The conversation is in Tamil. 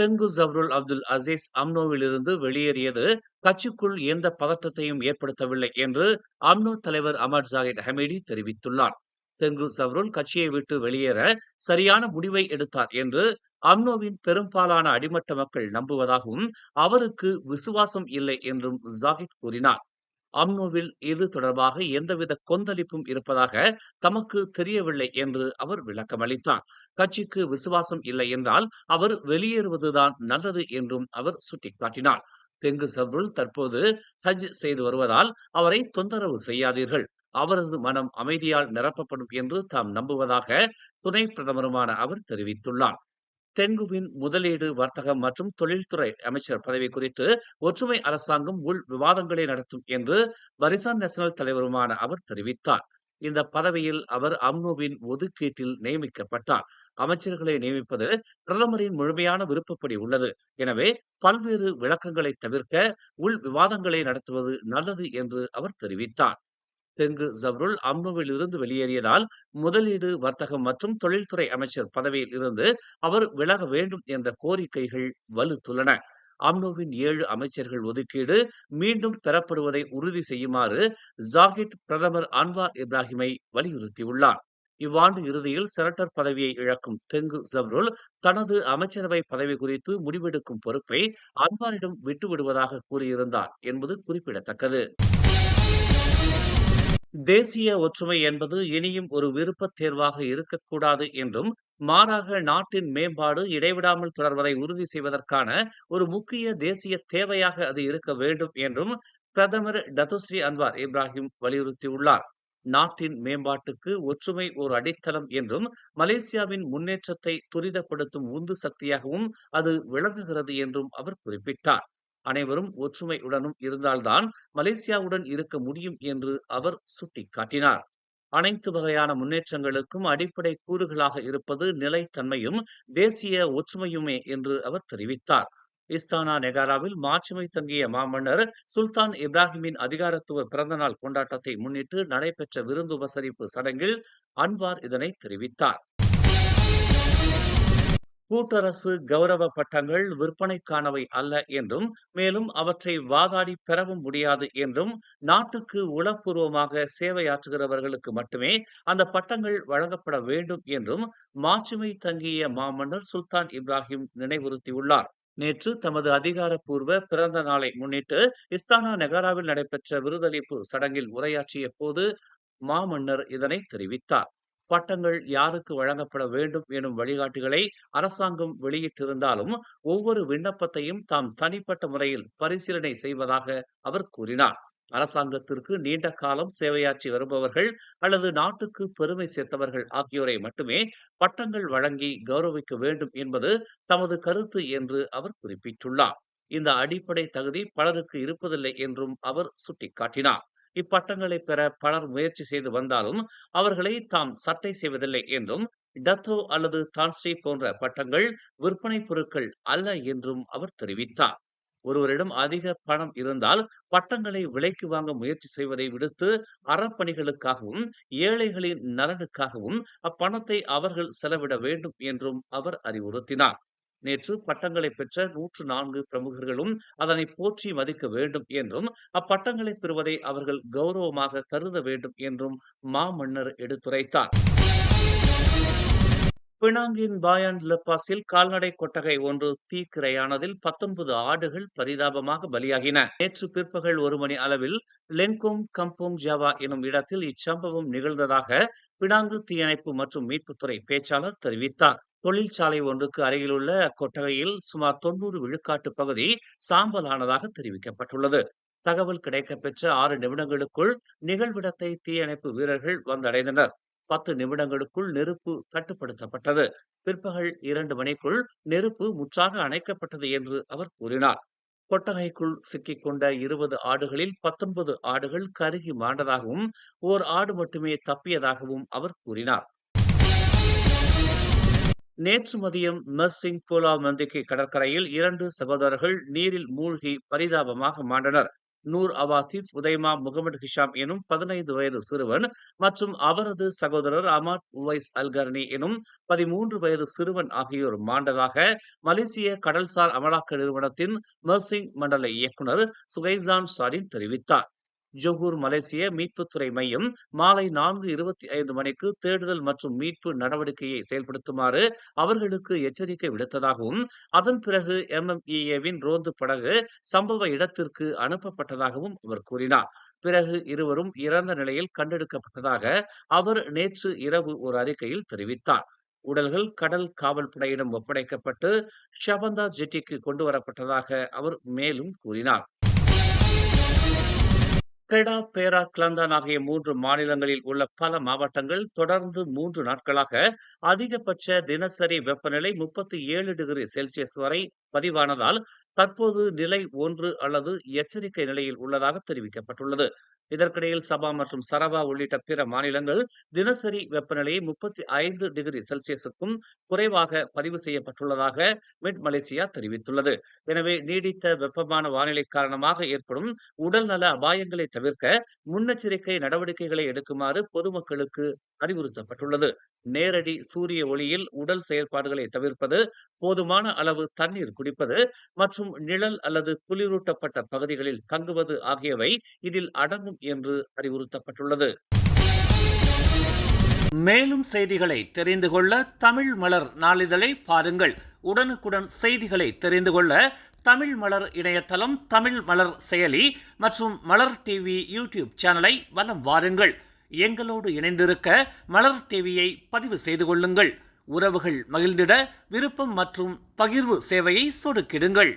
தெங்கு ஜப்ருல் அப்துல் அசீஸ் அம்னோவிலிருந்து வெளியேறியது கட்சிக்குள் எந்த பதற்றத்தையும் ஏற்படுத்தவில்லை என்று அம்னோ தலைவர் அமர் ஜாகித் ஹமீடி தெரிவித்துள்ளார். தெங்கு ஜப்ருல் கட்சியை விட்டு வெளியேற சரியான முடிவை எடுத்தார் என்று அம்னோவின் பெரும்பாலான அடிமட்ட மக்கள் நம்புவதாகவும் அவருக்கு விசுவாசம் இல்லை என்றும் ஜாகித் கூறினார். அம்னோவில் இது தொடர்பாக எந்தவித கொந்தளிப்பும் இருப்பதாக தமக்கு தெரியவில்லை என்று அவர் விளக்கமளித்தார். கட்சிக்கு விசுவாசம் இல்லை என்றால் அவர் வெளியேறுவதுதான் நல்லது என்றும் அவர் சுட்டிக்காட்டினார். தெங்கு சப்ருல் தற்போது ஹஜ் செய்து வருவதால் அவரை தொந்தரவு செய்யாதீர்கள். அவரது மனம் அமைதியால் நிரப்பப்படும் என்று தாம் நம்புவதாக துணை பிரதமருமான அவர் தெரிவித்துள்ளார். தெங்குவின் முதலீடு வர்த்தகம் மற்றும் தொழில்துறை அமைச்சர் பதவி குறித்து ஒற்றுமை அரசாங்கம் உள் விவாதங்களை நடத்தும் என்று பரிசான் நேஷனல் தலைவருமான அவர் தெரிவித்தார். இந்த பதவியில் அவர் அம்னோவின் ஒதுக்கீட்டில் நியமிக்கப்பட்டார். அமைச்சர்களை நியமிப்பது பிரதமரின் முழுமையான விருப்பப்படி உள்ளது. எனவே பல்வேறு விளக்கங்களை தவிர்க்க உள் விவாதங்களை நடத்துவது நல்லது என்று அவர் தெரிவித்தார். தெங்கு ஜப்ருல் அம்னோவில் இருந்து வெளியேறியதால் முதலீடு வர்த்தகம் மற்றும் தொழில்துறை அமைச்சர் பதவியில் இருந்து அவர் விலக வேண்டும் என்ற கோரிக்கைகள் வலுத்துள்ளன. அம்னோவின் ஏழு அமைச்சர்கள் ஒதுக்கீடு மீண்டும் பெறப்படுவதை உறுதி செய்யுமாறு ஜாகிட் பிரதமர் அன்வார் இப்ராஹிமை வலியுறுத்தியுள்ளார். இவ்வாண்டு இறுதியில் செனட்டர் பதவியை இழக்கும் தெங்கு ஜப்ருல் தனது அமைச்சரவை பதவி குறித்து முடிவெடுக்கும் பொறுப்பை அன்வாரிடம் விட்டுவிடுவதாக கூறியிருந்தார் என்பது குறிப்பிடத்தக்கது. தேசிய ஒற்றுமை என்பது இனியும் ஒரு விருப்பத் தேர்வாக இருக்கக்கூடாது என்றும் மாறாக நாட்டின் மேம்பாடு இடைவிடாமல் தொடர்வதை உறுதி செய்வதற்கான ஒரு முக்கிய தேசிய தேவையாக அது இருக்க வேண்டும் என்றும் பிரதமர் டத்துஸ்ரீ அன்வார் இப்ராஹிம் வலியுறுத்தியுள்ளார். நாட்டின் மேம்பாட்டுக்கு ஒற்றுமை ஒரு அடித்தளம் என்றும் மலேசியாவின் முன்னேற்றத்தை துரிதப்படுத்தும் உந்து சக்தியாகவும் அது விளங்குகிறது என்றும் அவர் குறிப்பிட்டார். அனைவரும் ஒற்றுமையுடனும் இருந்தால்தான் மலேசியாவுடன் இருக்க முடியும் என்று அவர் சுட்டிக்காட்டினார். அனைத்து வகையான முன்னேற்றங்களுக்கும் அடிப்படை கூறுகளாக இருப்பது நிலைத்தன்மையும் தேசிய ஒற்றுமையுமே என்று அவர் தெரிவித்தார். இஸ்தானா நெகாராவில் மாட்சிமை தங்கிய மாமன்னர் சுல்தான் இப்ராஹிமின் அதிகாரத்துவ பிறந்தநாள் கொண்டாட்டத்தை முன்னிட்டு நடைபெற்ற விருந்து உபசரிப்பு சடங்கில் அன்வார் இதனை தெரிவித்தார். கூட்டரசு கௌரவ பட்டங்கள் விற்பனைக்கானவை அல்ல என்றும் மேலும் அவற்றை வாதாடி பெறவும் முடியாது என்றும் நாட்டுக்கு உளப்பூர்வமாக சேவையாற்றுகிறவர்களுக்கு மட்டுமே அந்த பட்டங்கள் வழங்கப்பட வேண்டும் என்றும் மாட்சிமை தங்கிய மாமன்னர் சுல்தான் இப்ராஹிம் நினைவுறுத்தியுள்ளார். நேற்று தமது அதிகாரப்பூர்வ பிறந்த நாளை முன்னிட்டு இஸ்தானா நெகாராவில் நடைபெற்ற விருதளிப்பு சடங்கில் உரையாற்றிய போது மாமன்னர் இதனை தெரிவித்தார். பட்டங்கள் யாருக்கு வழங்கப்பட வேண்டும் எனும் வழிகாட்டுகளை அரசாங்கம் வெளியிட்டிருந்தாலும் ஒவ்வொரு விண்ணப்பத்தையும் தாம் தனிப்பட்ட முறையில் பரிசீலனை செய்வதாக அவர் கூறினார். அரசாங்கத்திற்கு நீண்ட காலம் சேவையாற்றி வருபவர்கள் அல்லது நாட்டுக்கு பெருமை சேர்த்தவர்கள் ஆகியோரை மட்டுமே பட்டங்கள் வழங்கி கௌரவிக்க வேண்டும் என்பது தமது கருத்து என்று அவர் குறிப்பிட்டுள்ளார். இந்த அடிப்படை தகுதி பலருக்கு இருப்பதில்லை என்றும் அவர் சுட்டிக்காட்டினார். இப்பட்டங்களை பெற பலர் முயற்சி செய்து வந்தாலும் அவர்களை தாம் சட்டை செய்வதில்லை என்றும் டத்தோ அல்லது தான்ஸ்ரீ போன்ற பட்டங்கள் விற்பனை பொருட்கள் அல்ல என்றும் அவர் தெரிவித்தார். ஒருவரிடம் அதிக பணம் இருந்தால் பட்டங்களை விலைக்கு வாங்க முயற்சி செய்வதை விடுத்து அறப்பணிகளுக்காகவும் ஏழைகளின் நலனுக்காகவும் அப்பணத்தை அவர்கள் செலவிட வேண்டும் என்றும் அவர் அறிவுறுத்தினார். நேற்று பட்டங்களை பெற்ற நூற்று நான்கு பிரமுகர்களும் அதனை போற்றி மதிக்க வேண்டும் என்றும் அப்பட்டங்களை பெறுவதை அவர்கள் கௌரவமாக கருத வேண்டும் என்றும் மாமன்னர் எடுத்துரைத்தார். பினாங்கின் பாயான் லெப்பாஸில் கால்நடை கொட்டகை ஒன்று தீக்கிரையானதில் பத்தொன்பது ஆடுகள் பரிதாபமாக பலியாகின. நேற்று பிற்பகல் ஒரு மணி அளவில் லெங்கோங் கம்போங் ஜாவா எனும் இடத்தில் இச்சம்பவம் நிகழ்ந்ததாக பினாங்கு தீயணைப்பு மற்றும் மீட்புத்துறை பேச்சாளர் தெரிவித்தார். தொழிற்சாலை ஒன்றுக்கு அருகிலுள்ள அக்கொட்டகையில் சுமார் தொன்னூறு விழுக்காட்டு பகுதி சாம்பலானதாக தெரிவிக்கப்பட்டுள்ளது. தகவல் கிடைக்கப்பெற்ற ஆறு நிமிடங்களுக்குள் நிகழ்விடத்தை தீயணைப்பு வீரர்கள் வந்தடைந்தனர். பத்து நிமிடங்களுக்குள் நெருப்பு கட்டுப்படுத்தப்பட்டது. பிற்பகல் இரண்டு மணிக்குள் நெருப்பு முற்றாக அணைக்கப்பட்டது என்று அவர் கூறினார். கொட்டகைக்குள் சிக்கிக்கொண்ட இருபது ஆடுகளில் பத்தொன்பது ஆடுகள் கருகி மாண்டதாகவும் ஓர் ஆடு மட்டுமே தப்பியதாகவும் அவர் கூறினார். நேற்று மதியம் மெர்சிங் போலா மந்திகை கடற்கரையில் இரண்டு சகோதரர்கள் நீரில் மூழ்கி பரிதாபமாக மாண்டனர். நூர் அவாத்திப் உதைமா முகமது ஹிஷாம் எனும் பதினைந்து வயது சிறுவன் மற்றும் அவரது சகோதரர் அமாத் உவைஸ் அல்கர்னி எனும் பதிமூன்று வயது சிறுவன் ஆகியோர் மாண்டதாக மலேசிய கடல்சார் அமலாக்க நிறுவனத்தின் மெர்சிங் மண்டல இயக்குனர் சுகைசான் ஸ்டாலின் தெரிவித்தார். ஜொகூர் மலேசிய மீட்புத்துறை மையம் மாலை நான்கு இருபத்தி ஐந்து மணிக்கு தேடுதல் மற்றும் மீட்பு நடவடிக்கையை செயல்படுத்துமாறு அவர்களுக்கு எச்சரிக்கை விடுத்ததாகவும் அதன் பிறகு எம்எம்இஏவின் ரோந்து படகு சம்பவ இடத்திற்கு அனுப்பப்பட்டதாகவும் அவர் கூறினார். பிறகு இருவரும் இறந்த நிலையில் கண்டெடுக்கப்பட்டதாக அவர் நேற்று இரவு ஒரு அறிக்கையில் தெரிவித்தார். உடல்கள் கடல் காவல் படையிடம் ஒப்படைக்கப்பட்டு ஷபந்தா ஜெட்டிக்கு கொண்டு வரப்பட்டதாக அவர் மேலும் கூறினார். கெடா பேரா கிளந்தான் ஆகிய மூன்று மாநிலங்களில் உள்ள பல மாவட்டங்கள் தொடர்ந்து மூன்று நாட்களாக அதிகபட்ச தினசரி வெப்பநிலை முப்பத்தி ஏழு டிகிரி செல்சியஸ் வரை பதிவானதால் தற்போது நிலை ஒன்று அல்லது எச்சரிக்கை நிலையில் உள்ளதாக தெரிவிக்கப்பட்டுள்ளது. இதற்கிடையில் சபா மற்றும் சரவா உள்ளிட்ட பிற மாநிலங்கள் தினசரி வெப்பநிலையை முப்பத்தி ஐந்து டிகிரி செல்சியஸுக்கும் குறைவாக பதிவு செய்யப்பட்டுள்ளதாக மிட் மலேசியா தெரிவித்துள்ளது. எனவே நீடித்த வெப்பமான வானிலை காரணமாக ஏற்படும் உடல்நல அபாயங்களை தவிர்க்க முன்னெச்சரிக்கை நடவடிக்கைகளை எடுக்குமாறு பொதுமக்களுக்கு அறிவுறுத்தப்பட்டுள்ளது. நேரடி சூரிய ஒளியில் உடல் செயல்பாடுகளை தவிர்ப்பது போதுமான அளவு தண்ணீர் குடிப்பது மற்றும் நிழல் அல்லது குளிரூட்டப்பட்ட பகுதிகளில் தங்குவது ஆகியவை இதில் அடங்கும் என்று அறிவுறுத்தப்பட்டுள்ளது. மேலும் செய்திகளை தெரிந்து கொள்ள தமிழ் மலர் நாளிதழை பாருங்கள். உடனுக்குடன் செய்திகளை தெரிந்து கொள்ள தமிழ் மலர் இணையதளம் தமிழ் மலர் செயலி மற்றும் மலர் டிவி யூடியூப் சேனலை வலம் வாருங்கள். எங்களோடு இணைந்திருக்க மலர் டிவியை பதிவு செய்து கொள்ளுங்கள். உறவுகள் மகிழ்ந்திட விருப்பம் மற்றும் பகிர்வு சேவையை சொடுக்கிடுங்கள்.